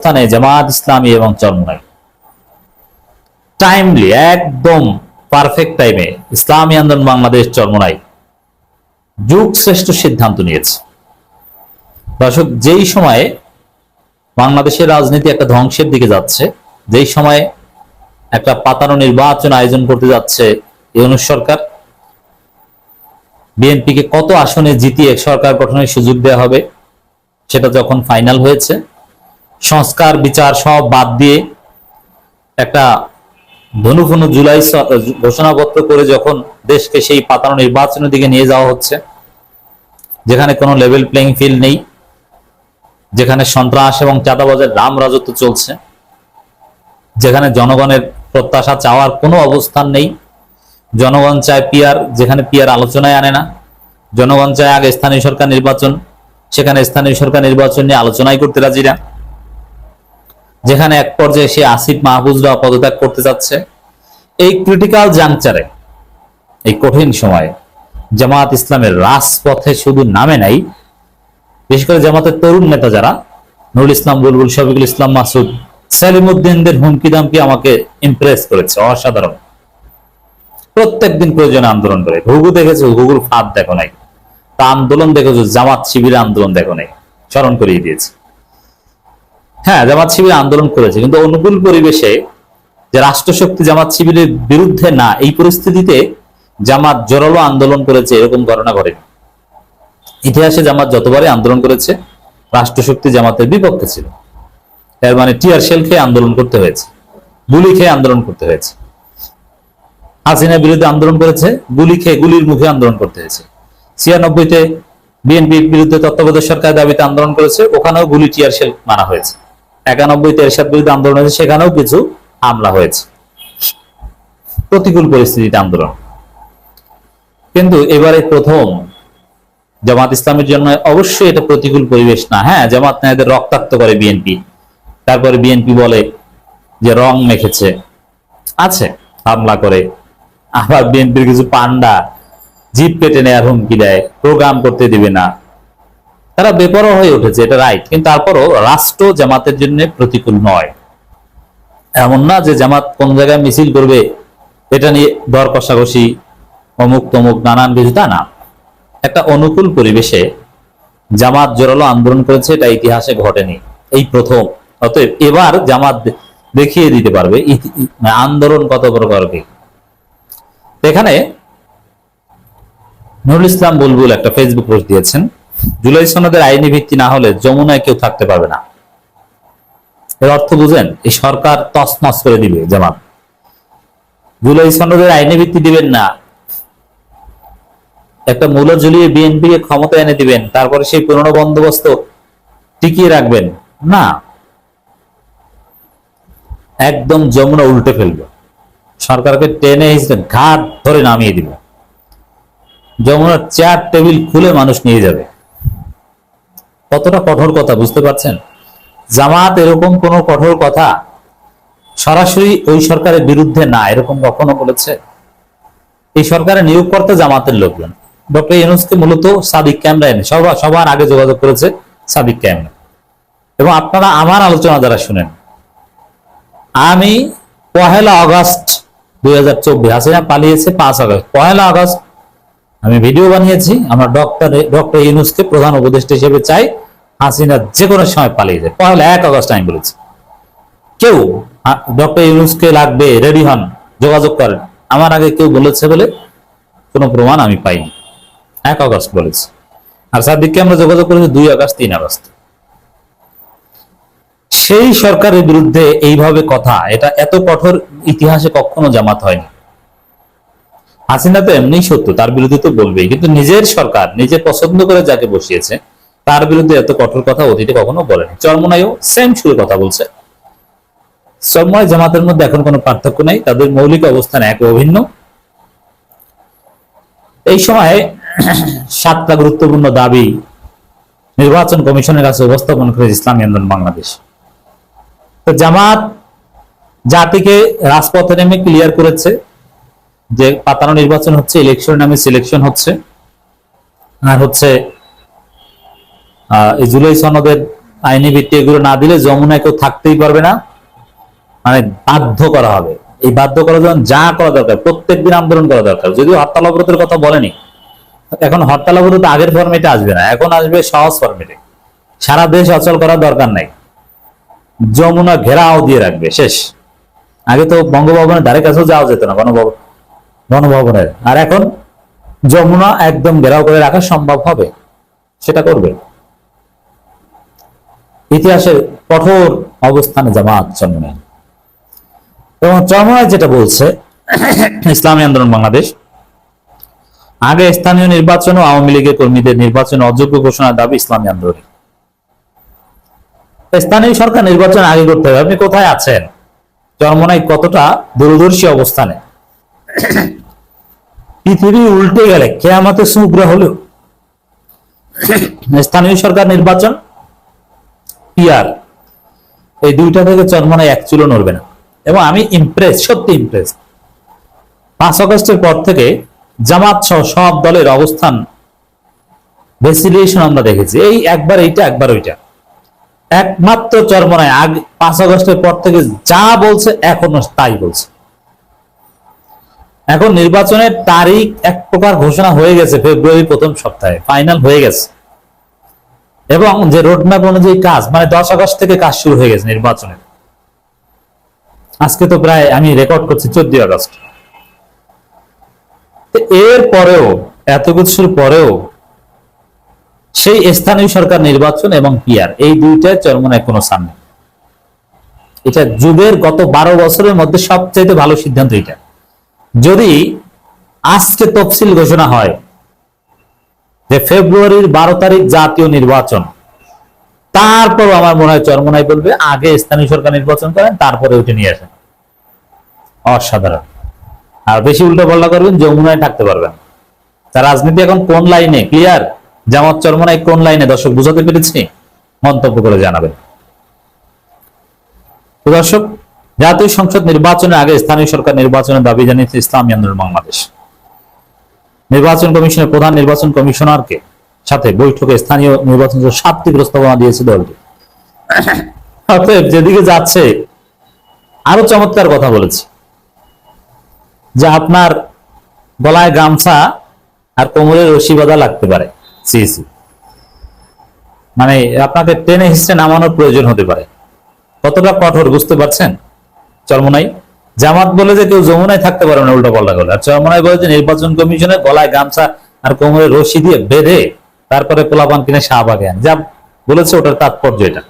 স্থানে জামাত ইসলামী এবং চরমনাই। টাইমলি একদম পারফেক্ট টাইমে ইসলামী আন্দোলন বাংলাদেশ চরমনাই। যুগ শ্রেষ্ঠ সিদ্ধান্ত নিয়েছে। দর্শক, যেই সময়ে বাংলাদেশের রাজনীতি একটা ধ্বংসের দিকে যাচ্ছে, যেই সময়ে একটা পাতানো নির্বাচন আয়োজন করতে যাচ্ছে ইউনুস সরকার, বিএনপিকে কত আসনে জিতিয়ে সরকার গঠনের সুযোগ দেওয়া হবে, সেটা যখন ফাইনাল হয়েছে সংস্কার, বিচার সব বাদ দিয়ে একটা ধনুফনু জুলাই ঘোষণাপত্র করে যখন দেশকে সেই পাতানো নির্বাচনের দিকে নিয়ে যাওয়া হচ্ছে, যেখানে কোনো লেভেল প্লেইং ফিল্ড নেই, যেখানে সন্ত্রাস এবং চাঁদাবাজের রাম রাজত্ব চলছে, যেখানে জনগণের প্রত্যাশা চাওয়ার কোনো অবস্থান নেই, জনগণ চায় পিয়ার, যেখানে পিয়ার আলোচনায় আনে না, জনগণ চায় আগে স্থানীয় সরকার নির্বাচন, সেখানে স্থানীয় সরকার নির্বাচন নিয়ে আলোচনাই করতে রাজি না। যেখানে এক পর্যায়ে সে আসিফ মাহফুজরা পদত্যাগ করতে যাচ্ছে। এই ক্রিটিক্যাল জাংচারে এই কঠিন সময়ে জামাত ইসলামের রাজপথে শুধু নামে নাই, বিশেষ করে জামাতের তরুণ নেতা যারা, নুরুল ইসলাম, বুলবুল শফিকুল ইসলাম, মাসুদ সেলিমুদ্দিনদের হুমকি দামকি আমাকে ইমপ্রেস করেছে, অসাধারণ। প্রত্যেকদিন প্রয়োজনে আন্দোলন করে, ঘুঘু দেখেছ, ঘুঘুর ফাঁদ দেখো নাই, তা আন্দোলন দেখেছ, জামাত শিবিরে আন্দোলন দেখো নাই, স্মরণ করিয়ে দিয়েছে। হ্যাঁ জামাত শিবির আন্দোলন করেছে, কিন্তু অনুকূল পরিবেশে যে রাষ্ট্রশক্তি জামাত শিবিরের বিরুদ্ধে না, এই পরিস্থিতিতে জামাত জোরালো আন্দোলন করেছে, এরকম ঘটনা ঘটেনি ইতিহাসে জামাত যতবারই আন্দোলন করেছে, রাষ্ট্রশক্তি জামাতের বিপক্ষে ছিল। এর মানে টিয়ার শেল খেয়ে আন্দোলন করতে হয়েছে, গুলি খেয়ে আন্দোলন করতে হয়েছে। হাসিনার বিরুদ্ধে আন্দোলন করেছে, গুলি খেয়ে গুলির মুখে আন্দোলন করতে হয়েছে। ছিয়ানব্বইতে বিএনপির বিরুদ্ধে তত্ত্বাবধায়ক সরকার দাবিতে আন্দোলন করেছে, ওখানেও গুলি টিয়ার শেল মারা হয়েছে। একানব্বইতে এরশাদ বিরুদ্ধে আন্দোলন হয়েছে, সেখানেও কিছু হামলা হয়েছে। প্রতিকূল পরিস্থিতিতে আন্দোলন। কিন্তু এবারে প্রথম জামাত ইসলামের জন্য অবশ্যই এটা প্রতিকূল পরিবেশ না। হ্যাঁ জামাত নেতাদের রক্তাক্ত করে বিএনপি তারপরে বিএনপি বলে যে রং মেখেছে। আছে, হামলা করে। আবার বিএনপির কিছু পান্ডা জিপ কেটে নেওয়ার হুমকি দেয়। প্রোগ্রাম করতে দিবে না। তারা বেপরোয়া হয়ে উঠেছে, এটা রাইট কিন্তু তারপরও রাষ্ট্র জামাতের জন্য প্রতিকূল নয়। এমন না যে জামাত কোন জায়গায় মিছিল করবে, এটা নিয়ে দর কষাকষি, অমুক তমুক, নানান কিছু তা না। একটা অনুকূল পরিবেশে জামাত জোরালো আন্দোলন করেছে, এটা ইতিহাসে ঘটেনি। এই প্রথম। অতএব এবার জামাত দেখিয়ে দিতে পারবে মানে আন্দোলন কত প্রকার কি। এখানে নুরুল ইসলাম বুলবুল একটা ফেসবুক পোস্ট দিয়েছেন। জুলাই সনদের আইনি ভিত্তি না হলে যমুনায় কেউ থাকতে পারবে না। এর অর্থ বুঝেন, এই সরকার তছনছ করে দিবে, জামাত। জুলাই সনদের আইনি ভিত্তি দিবেন না। একটা মূল ঝুলিয়ে বিএনপি কে ক্ষমতা এনে দিবেন, তারপরে সেই পুরনো বন্দোবস্ত টিকিয়ে রাখবেন, না। একদম যমুনা উল্টে ফেলবে। সরকারকে টেনে ঘাট ধরে নামিয়ে দিবে। যমুনার চেয়ার টেবিল খুলে মানুষ নিয়ে যাবে। কতটা কঠোর কথা, বুঝতে পারছেন? জামাত এরকম কোন কঠোর কথা সরাসরি ওই সরকারের বিরুদ্ধে না, এরকম কখনো বলেছে? এই সরকারের নিয়োগকর্তা জামাতের লোকজন। ডক্টর ইউনুসকে মূলত সাদিক ক্যামেরা এনে সবার সবার আগে যোগাযোগ করেছে সাদিক ক্যামেরা। এবং আপনারা আমার আলোচনা দ্বারা শুনেন, আমি পহেলা আগস্ট দুই হাজার চব্বিশ, হাসিনা পালিয়েছে পাঁচ আগস্ট। পহেলা আগস্ট আমি ভিডিও বানিয়েছি, আমরা ডক্টর ডক্টর ইউনুসকে প্রধান উপদেষ্টা হিসেবে চাই হাসিনা যে কোনো সময় পালিয়ে যায় পহেলা এক আগস্ট আমি বলেছি। কেউ ডক্টর ইউনুসকে লাগবে রেডি হন, যোগাযোগ করেন। আমার আগে কেউ বলেছে বলে কোনো প্রমাণ আমি পাইনি। এক আগস্ট বলেছি। আর সাদিককে আমরা যোগাযোগ করেছি দুই আগস্ট, তিন আগস্ট। সেই সরকারের বিরুদ্ধে এইভাবে কথা, এটা এত কঠোর ইতিহাসে কখনো জামাত হয়নি। হাসিনা তো এমনি সত্য তার বিরুদ্ধে তো বলবেই। কিন্তু নিজের সরকার, নিজে পছন্দ করে যাকে বসিয়েছে, তার বিরুদ্ধে এত কঠোর কথা অতীতে কখনো বলেনি। চরমনাইও সেম সুরে কথা বলছে। চরমনাই জামাতের মধ্যে এখন কোনো পার্থক্য নেই, তাদের মৌলিক অবস্থান এক অভিন্ন। এই সময়ে সাতটা গুরুত্বপূর্ণ দাবি নির্বাচন কমিশনের কাছে উপস্থাপন করেছে ইসলামী আন্দোলন বাংলাদেশ। তো জামাত জাতিকে রাজপথে নেমে ক্লিয়ার করেছে। যে পাতানো নির্বাচন হচ্ছে ইলেকশন নামে সিলেকশন হচ্ছে। আর হচ্ছে এই জুলাই সনদের আইনি ভিত্তি এগুলো না দিলে যমুনায় কেউ থাকতেই পারবে না। মানে বাধ্য করা হবে। এই বাধ্য করার জন্য যা করা দরকার প্রত্যেকদিন আন্দোলন করা দরকার। যদিও হরতাল অবরোধের কথা বলেনি, এখন হরতাল অবরোধ আগের ফর্মেটে আসবে না, এখন আসবে সহজ ফর্মেটে সারা দেশ অচল করার দরকার নাই। যমুনা ঘেরাও দিয়ে রাখবে, শেষ। আগে তো বঙ্গভবনের ধারে কাছেও যাওয়া যেত না, গণভবন। গণভবনের আর এখন যমুনা একদম ঘেরাও করে রাখা সম্ভব হবে, সেটা করবে। ইতিহাসের কঠোর অবস্থানে জামাত জন্ম। এবং চরমনায় যেটা বলছে, ইসলামী আন্দোলন বাংলাদেশ, আগে স্থানীয় নির্বাচন ও আওয়ামী লীগের কর্মীদের নির্বাচন অযোগ্য ঘোষণার দাবি ইসলামী আন্দোলন স্থানীয় সরকার নির্বাচন আগে করতে হবে। আপনি কোথায় আছেন? চরমনায় কতটা দূরদর্শী অবস্থানে? পৃথিবী উল্টে গেলে কেয়ামতে সুগ্রহ হলো। স্থানীয় সরকার নির্বাচন পিয়ার এই দুইটা থেকে চরমনায় এক চুলো নড়বে না। এবং আমি ইমপ্রেস সত্যি ইমপ্রেস পাঁচ আগস্টের পর থেকে জামাত সহ সব দলের অবস্থান ভেসিলিয়েশন আমরা দেখেছি। এই একবার এইটা, একবার ওইটা। একমাত্র চরমনায় আগে পাঁচ আগস্টের পর থেকে যা বলছে এখনও তাই বলছে। এখন নির্বাচনের তারিখ এক প্রকার ঘোষণা হয়ে গেছে ফেব্রুয়ারি প্রথম সপ্তাহে ফাইনাল হয়ে গেছে। এবং যে রোডম্যাপ অনুযায়ী কাজ মানে দশ আগস্ট থেকে কাজ শুরু হয়ে গেছে নির্বাচনের। আজকে তো প্রায় আমি রেকর্ড করছি চোদ্দ আগস্ট। এর পরেও, এত কিছুর পরেও সেই স্থানীয় সরকার নির্বাচন এবং পিয়ার এই দুইটায় চরমনায় কোনো নেই। এটা যুগের গত বারো বছরের মধ্যে সবচেয়ে ভালো সিদ্ধান্ত এটা। যদি আজকে তফসিল ঘোষণা হয় যে ফেব্রুয়ারির বারো তারিখ জাতীয় নির্বাচন, তারপর আমার মনে হয় চরমনাই বলবে, আগে স্থানীয় সরকার নির্বাচন করেন, তারপরে উঠে নিয়ে আসেন। অসাধারণ। আর বেশি উল্টো পাল্টা করবেন, যমুনায় থাকতে পারবেন। তার রাজনীতি এখন কোন লাইনে? ক্লিয়ার জামাত চরমনাই কোন লাইনে? দর্শক, বুঝাতে পেরেছি? মন্তব্য করে জানাবেন। দর্শক জাতীয় সংসদ নির্বাচনের আগে স্থানীয় সরকার নির্বাচনের দাবি জানিয়েছে ইসলামী আন্দোলন বাংলাদেশ। নির্বাচন কমিশনের প্রধান নির্বাচন কমিশনারকে সাথে বৈঠকে স্থানীয় নির্বাচন সাতটি প্রস্তাবনা দিয়েছে দলটি। অতএব যেদিকে যাচ্ছে, আরও চমৎকার কথা বলেছে। যে আপনার গলায় গামছা আর কোমরের রশি বাঁধা লাগতে পারে, সিএসি। মানে আপনাকে টেনে হিসেবে নামানোর প্রয়োজন হতে পারে। কতটা কঠোর, বুঝতে পারছেন? চরমনাই। জামাত বলে যে কেউ যমুনায় থাকতে পারে না, উল্টো পাল্টা করে আর চরমনাই বলে যে নির্বাচন কমিশনে গলায় গামছা আর কোমরে রশি দিয়ে বেঁধে তারপরে পোলাপান কিনে শাহবাগে আন যা বলেছে ওটার তাৎপর্য এটা।